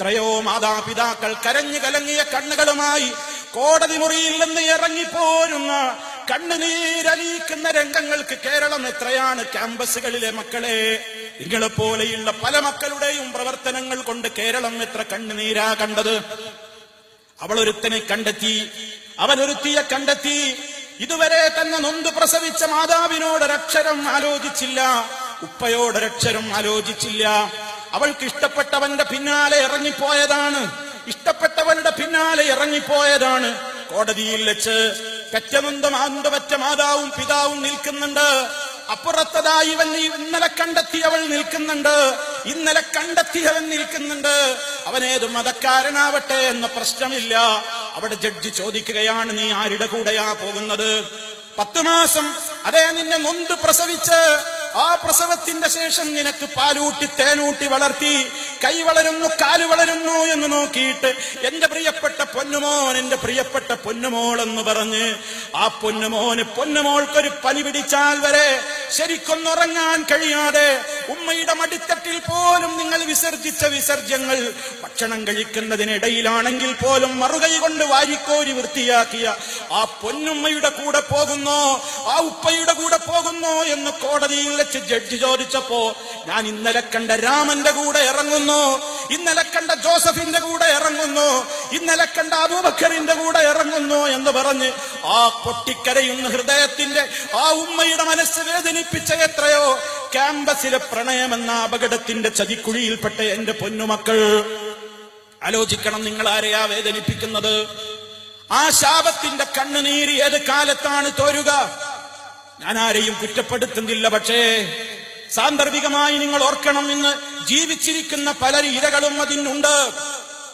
എത്രയോ മാതാപിതാക്കൾ കരഞ്ഞു കലങ്ങിയ കണ്ണുകളുമായി കോടതി മുറിയിൽ നിന്ന് ഇറങ്ങിപ്പോരുന്ന കണ്ണുനീരലിയിക്കുന്ന രംഗങ്ങൾക്ക് കേരളം എത്രയാണ് ക്യാമ്പസുകളിലെ മക്കളെ? നിങ്ങളെ പോലെയുള്ള പല മക്കളുടെയും പ്രവർത്തനങ്ങൾ കൊണ്ട് കേരളം എത്ര കണ്ണുനീരാ കണ്ടത്? അവളൊരുത്തനെ കണ്ടെത്തി അവനൊരുത്തിയെ കണ്ടെത്തി. ഇതുവരെ തന്നെ നൊന്ത് പ്രസവിച്ച മാതാവിനോടൊരക്ഷരം ആലോചിച്ചില്ല. ഉപ്പയോടൊരക്ഷരം ആലോചിച്ചില്ല. അവൾക്ക് ഇഷ്ടപ്പെട്ടവന്റെ പിന്നാലെ ഇറങ്ങിപ്പോയതാണ്. ഇഷ്ടപ്പെട്ടവരുടെ പിന്നാലെ ഇറങ്ങിപ്പോയതാണ്. കോടതിയിൽ വെച്ച് പെറ്റനൊന്ത മാന്തപറ്റ മാതാവും പിതാവും നിൽക്കുന്നുണ്ട്. അപ്പുറത്തതായി ഇവൻ ഇന്നലെ കണ്ടെത്തിയവൾ നിൽക്കുന്നുണ്ട്. ഇന്നലെ കണ്ടെത്തിയവൻ നിൽക്കുന്നുണ്ട്. അവനേത് മതക്കാരനാവട്ടെ എന്ന പ്രശ്നമില്ല. അവിടെ ജഡ്ജി ചോദിക്കുകയാണ് നീ ആരുടെ കൂടെയാ പോകുന്നത്? പത്തു മാസം അതേ നിന്നെ നൊന്ത് പ്രസവിച്ച് ആ പ്രസവത്തിന്റെ ശേഷം നിനക്ക് പാലൂട്ടി തേനൂട്ടി വളർത്തി കൈ വളരുന്നു കാൽ വളരുന്നു എന്ന് നോക്കിയിട്ട് എന്റെ പ്രിയപ്പെട്ട പൊന്നുമോൻ എന്റെ പ്രിയപ്പെട്ട പൊന്നുമോൾ എന്ന് പറഞ്ഞ് ആ പൊന്നുമോന് പൊന്നുമോൾക്കൊരു പനി പിടിച്ചാൽ വരെ ശരിക്കൊന്നുറങ്ങാൻ കഴിയാതെ ഉമ്മയുടെ മടിത്തട്ടിൽ പോലും നിങ്ങൾ വിസർജിച്ച വിസർജ്യങ്ങൾ ഭക്ഷണം കഴിക്കുന്നതിനിടയിലാണെങ്കിൽ പോലും മറുകൈ കൊണ്ട് വാരിക്കോരി വൃത്തിയാക്കിയ ആ പൊന്നുമ്മയുടെ കൂടെ പോകുന്നോ ആ ഉപ്പയുടെ കൂടെ പോകുന്നോ എന്ന് കോടതിയിൽ വെച്ച് ജഡ്ജി ചോദിച്ചപ്പോ ഞാൻ ഇന്നലെ കണ്ട രാമന്റെ കൂടെ ഇറങ്ങുന്നു. ഇന്നലെ കണ്ട ജോസഫിന്റെ കൂടെ ഇറങ്ങുന്നു. ഇന്നലെ കണ്ട അബൂബക്കറിന്റെ കൂടെ ഇറങ്ങുന്നു എന്ന് പറഞ്ഞ് ആ പൊട്ടിക്കരയുന്ന ഹൃദയത്തിന്റെ ആ ഉമ്മയുടെ മനസ്സ് വേദനിപ്പിച്ച എത്രയോ ക്യാമ്പസിലെ പ്രണയമെന്ന അപകടത്തിന്റെ ചതിക്കുഴിയിൽപ്പെട്ട എന്റെ പൊന്നുമക്കൾ. ആലോചിക്കണം നിങ്ങൾ ആരെയാ വേദനിപ്പിക്കുന്നത്? ആ ശാപത്തിന്റെ കണ്ണുനീര് ഏത് കാലത്താണ് തോരുക? ഞാൻ ആരെയും കുറ്റപ്പെടുത്തുന്നില്ല പക്ഷേ സാന്ദർഭികമായി നിങ്ങൾ ഓർക്കണം ഇന്ന് ജീവിച്ചിരിക്കുന്ന പല ഇരകളും അതിനുണ്ട്.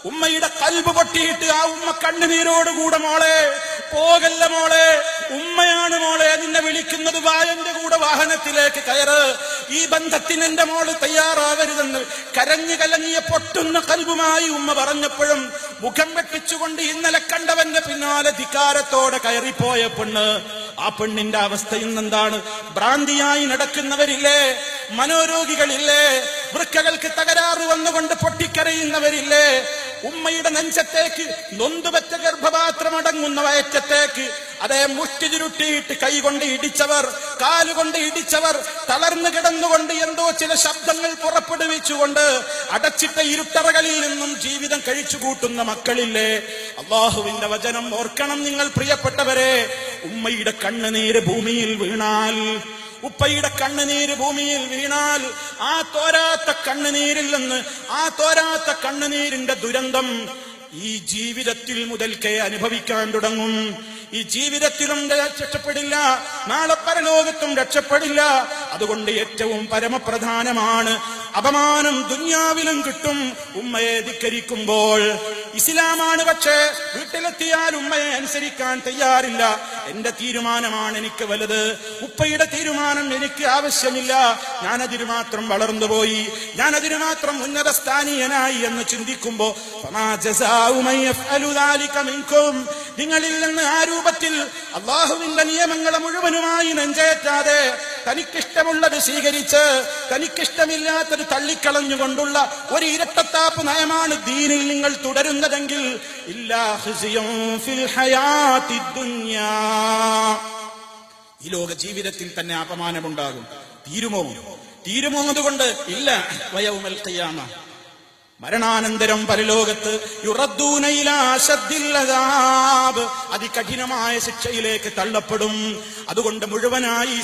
ഉമ്മയുടെ കൽബ് പൊട്ടിയിട്ട് ആ ഉമ്മ കണ്ണുനീരോടുകൂടെ മോളെ പോകല്ല മോളെ ഉമ്മയാണ് മോളെ നിന്നെ വിളിക്കുന്നത് വായന്റെ കൂടെ വാഹനത്തിലേക്ക് കയറ്. ഈ ബന്ധത്തിന് എന്റെ മോൾ തയ്യാറാകരുതെന്ന് കരഞ്ഞു കലങ്ങിയ പൊട്ടുന്ന കൽബുമായി ഉമ്മ പറഞ്ഞപ്പോഴും മുഖം വെട്ടിച്ചുകൊണ്ട് ഇന്നലെ കണ്ടവന്റെ പിന്നാലെ ധിക്കാരത്തോടെ കയറിപ്പോയ പെണ്ണ്. ആ പെണ്ണിന്റെ അവസ്ഥ ഇന്നെന്താണ്? ഭ്രാന്തിയായി നടക്കുന്നവരില്ലേ? മനോരോഗികളില്ലേ? വൃക്കകൾക്ക് തകരാറ് വന്നുകൊണ്ട് പൊട്ടിക്കരയുന്നവരില്ലേ? ഉമ്മയുടെ നെഞ്ചത്തേക്ക് നൊന്തുപറ്റ ഗർഭപാത്രമടങ്ങുന്ന വയറ്റത്തേക്ക് അതേ മുഷ്ടി ചുരുട്ടിയിട്ട് കൈകൊണ്ട് ഇടിച്ചവർ കാലുകൊണ്ട് ഇടിച്ചവർ തളർന്നു കിടന്നുകൊണ്ട് എന്തോ ചില ശബ്ദങ്ങൾ പുറപ്പെടുവിച്ചുകൊണ്ട് അടച്ചിട്ട ഇരുട്ടറകളിൽ നിന്നും ജീവിതം കഴിച്ചു കൂട്ടുന്ന മക്കളില്ലേ? അള്ളാഹുവിന്റെ വചനം ഓർക്കണം നിങ്ങൾ പ്രിയപ്പെട്ടവരെ. ഉമ്മയുടെ കണ്ണുനീര് ഭൂമിയിൽ വീണാൽ ഉപ്പയുടെ കണ്ണുനീര് ഭൂമിയിൽ വീണാൽ ആ തോരാത്ത കണ്ണുനീരിൽ നിന്ന് ആ തോരാത്ത കണ്ണുനീരിന്റെ ദുരന്തം ഈ ജീവിതത്തിൽ മുതൽക്കേ അനുഭവിക്കാൻ തുടങ്ങും. ഈ ജീവിതത്തിലും രക്ഷപ്പെടില്ല നാളെ പരലോകത്തും രക്ഷപ്പെടില്ല. അതുകൊണ്ട് ഏറ്റവും പരമപ്രധാനമാണ് അപമാനം ദുന്യാവിലും കിട്ടും ഉമ്മയെ ധിക്കരിക്കുമ്പോൾ. ഇസ്ലാമാണ് പക്ഷേ വീട്ടിലെത്തിയാൽ ഉമ്മയെ അനുസരിക്കാൻ തയ്യാറില്ല. എന്റെ തീരുമാനമാണ് എനിക്ക് വലുത്. ഉപ്പയുടെ തീരുമാനം എനിക്ക് ആവശ്യമില്ല. ഞാനതിന് മാത്രം വളർന്നുപോയി ഞാനതിന് മാത്രം ഉന്നത സ്ഥാനീയനായി എന്ന് ചിന്തിക്കുമ്പോ നിങ്ങളിൽ നിന്ന് ആ രൂപത്തിൽ അള്ളാഹുവിന്റെ നിയമങ്ങളെ മുഴുവനുമായി നെഞ്ചേറ്റാതെ തനിക്കിഷ്ടമുള്ളത് സ്വീകരിച്ച് തനിക്കിഷ്ടമില്ലാത്തത് തള്ളിക്കളഞ്ഞുകൊണ്ടുള്ള ഒരു ഇരട്ടത്താപ്പ് നയമാണ് ദീനിൽ നിങ്ങൾ തുടരുന്നതെങ്കിൽ. ഈ ലോക ജീവിതത്തിൽ തന്നെ അപമാനമുണ്ടാകും. തീരുമോ? തീരുമോ അതുകൊണ്ട് ഇല്ല. വയവുമൽ ഖിയാമ. മരണാനന്തരം പരലോകത്ത് അതികഠിനമായ ശിക്ഷയിലേക്ക് തള്ളപ്പെടും. അതുകൊണ്ട് മുഴുവനായി